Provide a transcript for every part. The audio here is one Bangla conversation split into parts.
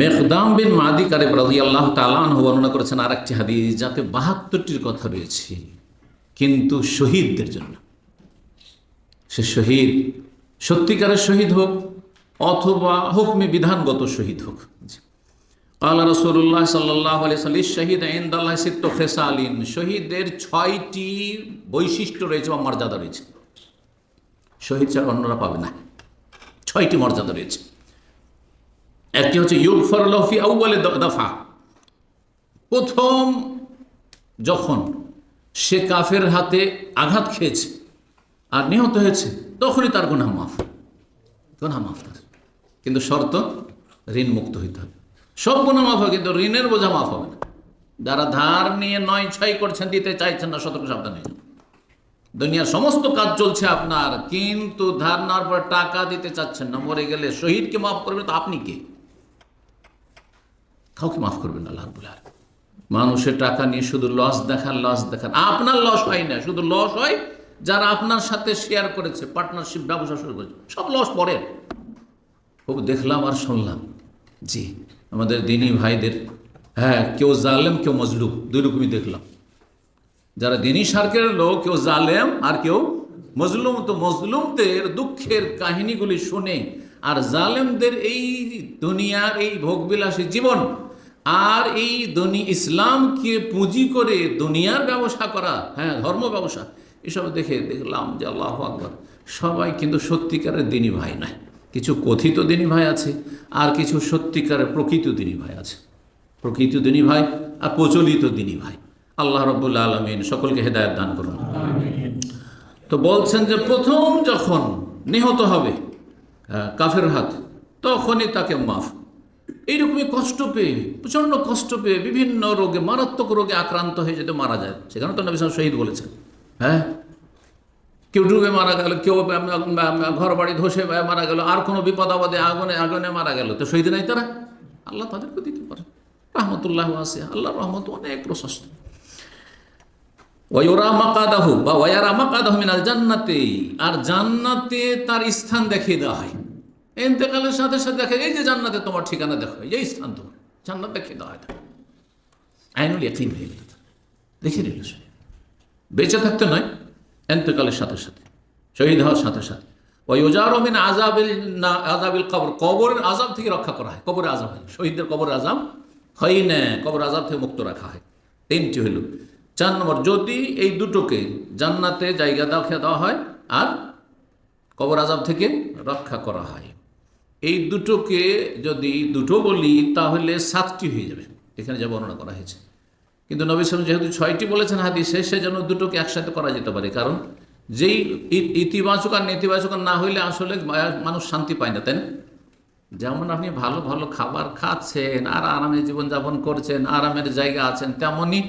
মেঘদাম বিন মাদি কারে রাজি আল্লাহ তালান বর্ণনা করেছেন আর একটি হাদিস যাতে বাহাত্তরটির কথা রয়েছে, কিন্তু শহীদদের জন্য। সে শহীদ সত্যিকারের শহীদ হোক অথবা হুকমে বিধানগত শহীদ হোক। আল্লাহ রসুল্লাহ সাল্লাহ আলি শহীদ আইন্দাল্লাহ ফেসা আলীন শহীদদের ছয়টি বৈশিষ্ট্য রয়েছে বা মর্যাদা রয়েছে। শহীদ ছাড়া অন্যরা পাবে না। ছয়টি মর্যাদা রয়েছে। একটি হচ্ছে ইউগ ফরলফি আউ্বালে দফা। প্রথম যখন সে কাফের হাতে আঘাত খেয়েছে আর নিহত হয়েছে, তখনই তার গুণা মাফ। গুণা মাফ তার। কিন্তু শর্ত, ঋণ মুক্ত হইতে হবে। সব গুণা মাফ হয়, কিন্তু ঋণের বোঝা মাফ হবে না। যারা ধার নিয়ে নয় ছয় করছেন, দিতে চাইছেন না, সতর্ক সাবধান হয়ে দুনিয়ার সমস্ত কাজ চলছে আপনার, কিন্তু ধার নেওয়ার পর টাকা দিতে চাচ্ছেন না, মরে গেলে শহীদকে মাফ করবে তো আপনি কে? কাউকে মাফ করবেন আল্লাহ আলামিন। মানুষের টাকা নিয়ে শুধু লস দেখান লস দেখান। আপনার লস হয় না, শুধু লস হয় যারা আপনার সাথে শেয়ার করেছে পার্টনারশিপ ব্যবসা শুরু করেছে, সব লস পরে। খুব দেখলাম আর শুনলাম। জি, আমাদের দিনী ভাইদের হ্যাঁ কেউ জালেম, কেউ মজলুম, দুই রকমই দেখলাম। যারা দিনী সার্কের লোক, কেউ জালেম আর কেউ মজলুম, তো মজলুমদের দুঃখের কাহিনীগুলি শুনে আর জালেমদের এই দুনিয়ার এই ভোগবিলাসী জীবন আর এই দুনি ইসলামকে পুঁজি করে দুনিয়ার ব্যবসা করা হ্যাঁ ধর্ম ব্যবসা এসব দেখে দেখলাম যে আল্লাহ আকবর সবাই কিন্তু সত্যিকারের দিনী ভাই নয়। কিছু কথিত দিনী ভাই আছে আর কিছু সত্যিকারের প্রকৃত দিনী ভাই আছে। প্রকৃত দিনী ভাই আর প্রচলিত দিনী ভাই। আল্লাহ রব্বুল্লা আলমিন সকলকে হেদায়ত দান করুন। তো বলছেন যে প্রথম যখন নিহত হবে আহ, কাফের হাত তখনই তাকে মাফ। এইরকমই কষ্ট পেয়ে, প্রচণ্ড কষ্ট পেয়ে বিভিন্ন রোগে, মারাত্মক রোগে আক্রান্ত হয়ে যেতে মারা যায়। সেখানে তো নবী শহীদ বলেছেন। হ্যাঁ? কেউ ডুবে মারা গেল, কেউ ঘর বাড়ি ধসে মারা গেল, আর কোনো বিপদ আপদে আগুনে আগুনে মারা গেল। তো শহীদ নাই তারা? আল্লাহ তাদেরকে দিতে পারে। রহমতুল্লাহ আছে আল্লাহ রহমত অনেক প্রশস্ত। ওয়রা মাকাদাহু, বা ওয়ারা মাকাদাহু মিনাল জান্নাতে। আর জান্নাতে তার স্থান দেখিয়ে দেওয়া হয়। এতেকালের সাথে সাথে দেখে এই যে জান্নাতে তোমার ঠিকানা দেখো, এই স্থান তোমার, জান্নাত দেখিয়ে দেওয়া হয়। আইনুল ইয়াকিন হয়ে গেল। দেখিয়ে দিল বেঁচে থাকতে নয় এতেকালের সাথে সাথে, শহীদ হওয়ার সাথে সাথে। ওই ওজার মিন আজাবিল না আজাবিল কবর, কবরের আজাব থেকে রক্ষা করা হয়, কবরের আজাব হয়। শহীদদের কবরের আজাব হয় না কবর আজাব থেকে মুক্ত রাখা হয়। তিনটি হইল, চার নম্বর, যদি এই দুটোকে জান্নাতে জায়গা দেখে দেওয়া হয়, আর কবর আজাব থেকে রক্ষা করা হয়। এই দুটোকে যদি দুটো বলি, তাহলে সাতটি হয়ে যাবে। এখানে যা বর্ণনা করা হয়েছে। কিন্তু নবী সালাম যেহেতু ছয়টি বলেছেন হাদিসে সেজন্য দুটোকে একসাথে করা যেতে পারে। কারণ যেই ইতিবাচক আর নেতিবাচক না হইলে আসলে মানুষ শান্তি পায় না, তাই না? যেমন আপনি ভালো ভালো খাবার খাচ্ছেন, আর আরামে জীবনযাপন করছেন, আরামের জায়গা আছেন তেমনই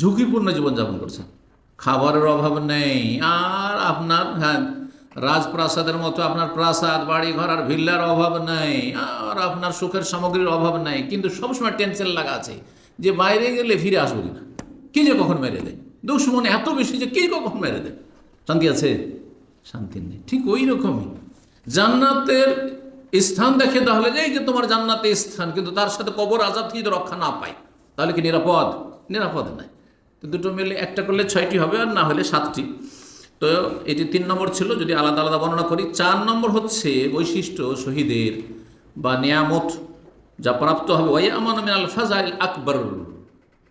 ঝুঁকিপূর্ণ জীবনযাপন করছেন। খাবারের অভাব নেই, আর আপনার হ্যাঁ রাজপ্রাসাদের মতো আপনার প্রাসাদ বাড়ি ঘর আর ভিল্লার অভাব নেই। আর আপনার সুখের সামগ্রীর অভাব নেই। কিন্তু সবসময় টেনশন লাগা আছে যে বাইরে গেলে ফিরে আসব কিনা? কে যে কখন মেরে দেয়? দুশ্মন এত বেশি যে কে কখন মেরে দেয়? শান্তি আছে? শান্তি নেই। ঠিক ওই রকমই। জান্নাতের স্থান দেখে তাহলে যে এই যে তোমার জান্নাতে স্থান, কিন্তু তার সাথে কবর আজাদ থেকে রক্ষা না পায়। তাহলে কি নিরাপদ? নিরাপদ তো দুটো মিলে একটা করলে ছয়টি হবে আর না হলে সাতটি। তো এটি তিন নম্বর ছিল, যদি আলাদা আলাদা বর্ণনা করি। চার নম্বর হচ্ছে বৈশিষ্ট্য শহীদের বা নিয়ামত, যা প্রাপ্ত হবে। মিনাল ফাজাইল আকবর।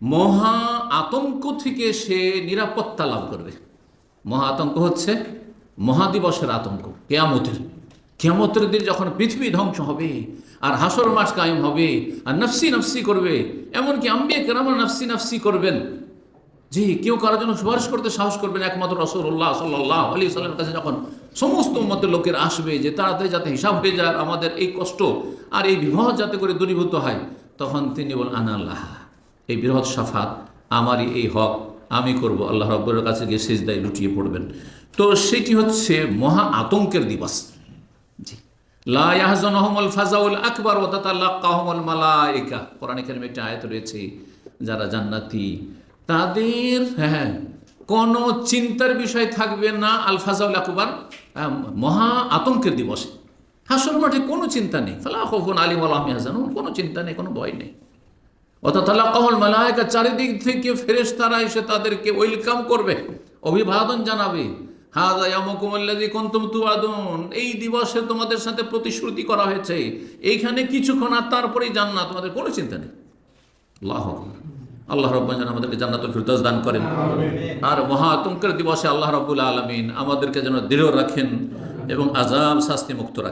মহা আতঙ্ক থেকে সে নিরাপত্তা লাভ করবে। মহা আতঙ্ক হচ্ছে মহাদিবসের আতঙ্ক, কেয়ামতের। কেয়ামতের দিন যখন পৃথিবী ধ্বংস হবে, আর হাসর মাঠ কায়েম হবে, আর নফসি নফসি করবে, এমনকি আম্বিয়া কেরামা নফসি নফসি করবেন জি, কেউ কারোর জন্য সুপারিশ করতে সাহস করবেন একমাত্র রসুল্লাহ সাল্লাহ আলী সাল্লামের কাছে যখন সমস্ত মতের লোকের আসবে যে তাড়াতাড়ি যাতে হিসাব হয়ে যায় আমাদের এই কষ্ট আর এই বিবাহ যাতে করে দূরীভূত হয়, তখন তিনি বলেন আনাল্লাহ এই বৃহৎ সাফাত, আমারই এই হক, আমি করব। আল্লাহ রব্বরের কাছে গিয়ে সেজদায় লুটিয়ে পড়বেন। তো সেটি হচ্ছে মহা আতঙ্কের দিবস। জি। লা ইয়াহজানুহুমুল ফাজাউল আকবার ওয়া তাতালাক্কাহুমুল মালায়েকা কোরআনে কারিমে একটা আয়াত রয়েছে, যারা জান্নাতি তাদের হ্যাঁ কোনো চিন্তার বিষয় থাকবে না আল ফাজাউল আকবার মহা আতঙ্কের দিবসে। হাসর মাঠে কোনো চিন্তা নেই। ফালা খফুন আলিম আলম হাসানুন কোনো চিন্তা নেই, কোনো ভয় নেই। অর্থাৎ আল্লাহ কহল মালায়কা, চারিদিক থেকে ফেরেশ তারা এসে তাদেরকে ওয়েলকাম করবে, অভিবাদন জানাবে। ইয়ামকুমুল্লাযী কুনতুম এই দিবসে তোমাদের সাথে প্রতিশ্রুতি করা হয়েছে। এইখানে কিছুক্ষণ আর তারপরেই জান্নাত, তোমাদের কোনো চিন্তা নেই। আল্লাহ। আল্লাহ রব্বান যেন আমাদেরকে জান্নাতুল ফিরদৌস দান করেন। আর মহা আতঙ্কের দিবসে আল্লাহ রব্বুল আলমিন আমাদেরকে যেন দৃঢ় রাখেন এবং আজাব শাস্তি মুক্ত রাখেন।